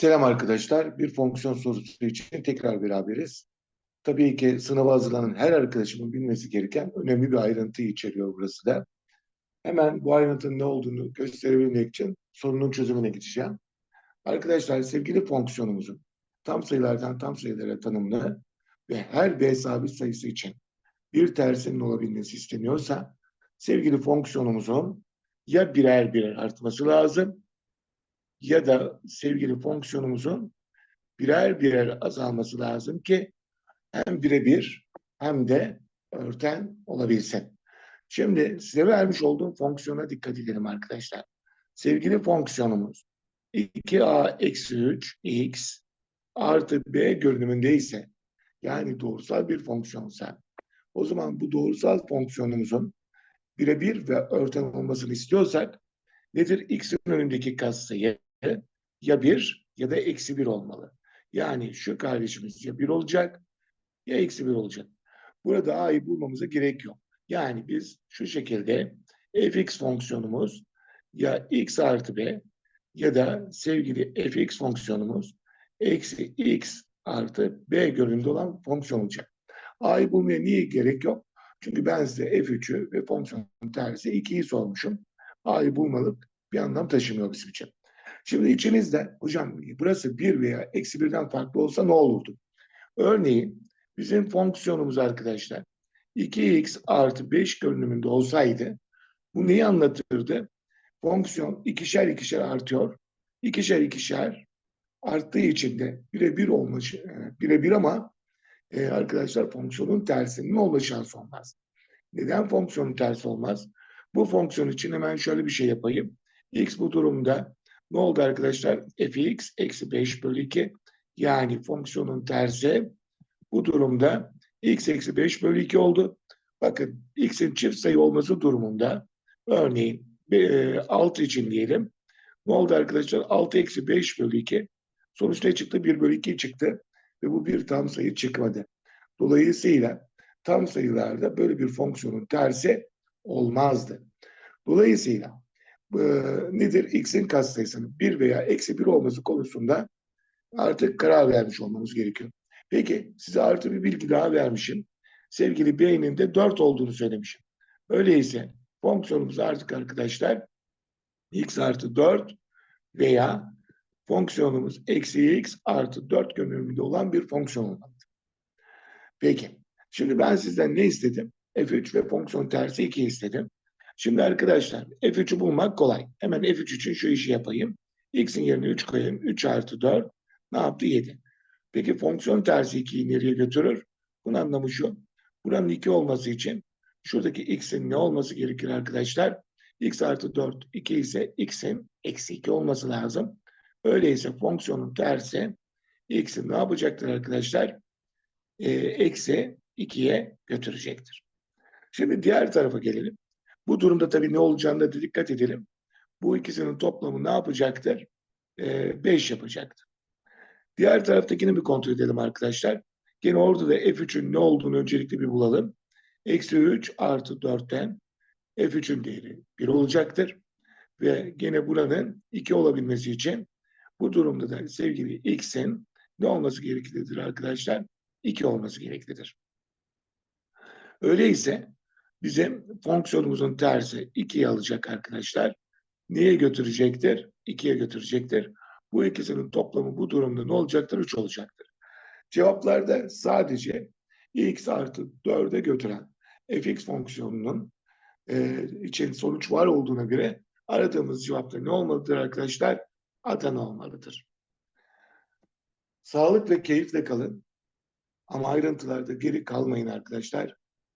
Selam arkadaşlar. Bir fonksiyon sorusu için tekrar beraberiz. Tabii ki sınava hazırlanan her arkadaşımın bilmesi gereken önemli bir ayrıntı içeriyor burası da. Hemen bu ayrıntının ne olduğunu gösterebilmek için sorunun çözümüne geçeceğim. Arkadaşlar sevgili fonksiyonumuzun tam sayılardan tam sayılara tanımlı ve her b sabit sayısı için bir tersinin olabilmesi isteniyorsa sevgili fonksiyonumuzun ya birer birer artması lazım ya da sevgili fonksiyonumuzun birer birer azalması lazım ki hem birebir hem de örten olabilsin. Şimdi size vermiş olduğum fonksiyona dikkat edelim arkadaşlar. Sevgili fonksiyonumuz 2a eksi 3 x artı b görünümünde ise yani doğrusal bir fonksiyonsa o zaman bu doğrusal fonksiyonumuzun birebir ve örten olmasını istiyorsak nedir? x'in önündeki katsayı ya bir ya da eksi bir olmalı. Yani şu kardeşimiz ya bir olacak ya eksi bir olacak. Burada a'yı bulmamıza gerek yok. Yani biz şu şekilde fx fonksiyonumuz ya x artı b ya da sevgili fx fonksiyonumuz eksi x artı b görünümde olan fonksiyon olacak. a'yı bulmaya niye gerek yok? Çünkü ben size f3'ü ve fonksiyonun tersi 2'yi sormuşum. a'yı bulmalık bir anlam taşımıyor bizim için. Şimdi içinizde hocam burası 1 veya eksi 1'den farklı olsa ne olurdu? Örneğin bizim fonksiyonumuz arkadaşlar 2x artı 5 görünümünde olsaydı bu neyi anlatırdı? Fonksiyon ikişer ikişer artıyor. İkişer ikişer arttığı için de birebir olmuş, birebir ama e, arkadaşlar fonksiyonun tersinin olma şansı olmaz. Neden fonksiyonun tersi olmaz? Bu fonksiyon için hemen şöyle bir şey yapayım. x bu durumda ne oldu arkadaşlar? fx eksi 5 bölü 2 yani fonksiyonun tersi bu durumda x eksi 5 bölü 2 oldu. Bakın x'in çift sayı olması durumunda örneğin 6 için diyelim. Ne oldu arkadaşlar? 6 eksi 5 bölü 2 sonuç ne çıktı? 1 bölü 2 çıktı ve bu bir tam sayı çıkmadı. Dolayısıyla tam sayılarda böyle bir fonksiyonun tersi olmazdı. Dolayısıyla e, nedir? X'in katsayısının 1 veya eksi 1 olması konusunda artık karar vermiş olmamız gerekiyor. Peki size artı bir bilgi daha vermişim. Sevgili B'nin de 4 olduğunu söylemişim. Öyleyse fonksiyonumuz artık arkadaşlar x artı 4 veya fonksiyonumuz eksi x artı 4 görünümünde olan bir fonksiyon olmalıdır. Peki. Şimdi ben sizden ne istedim? f3 ve fonksiyon tersi 2 istedim. Şimdi arkadaşlar f3'ü bulmak kolay. Hemen f3 için şu işi yapayım. x'in yerine 3 koyayım. 3 artı 4 ne yaptı? 7. Peki fonksiyon tersi 2'yi nereye götürür? Bunun anlamı şu. Buranın 2 olması için şuradaki x'in ne olması gerekir arkadaşlar? x artı 4 2 ise x'in eksi 2 olması lazım. Öyleyse fonksiyonun tersi x'in ne yapacaktır arkadaşlar? Ee, eksi 2'ye götürecektir. Şimdi diğer tarafa gelelim. Bu durumda tabii ne olacağını da dikkat edelim. Bu ikisinin toplamı ne yapacaktır? 5 ee, yapacaktır. Diğer taraftakini bir kontrol edelim arkadaşlar. Gene orada da f3'ün ne olduğunu öncelikle bir bulalım. Eksi 3 artı 4'ten f3'ün değeri 1 olacaktır. Ve gene buranın 2 olabilmesi için bu durumda da sevgili x'in ne olması gereklidir arkadaşlar? 2 olması gereklidir. Öyleyse bizim fonksiyonumuzun tersi 2'ye alacak arkadaşlar. Neye götürecektir? 2'ye götürecektir. Bu ikisinin toplamı bu durumda ne olacaktır? 3 olacaktır. Cevaplarda sadece x artı 4'e götüren fx fonksiyonunun e, için sonuç var olduğuna göre aradığımız cevapta ne olmalıdır arkadaşlar? Adana olmalıdır. Sağlık ve keyifle kalın. Ama ayrıntılarda geri kalmayın arkadaşlar.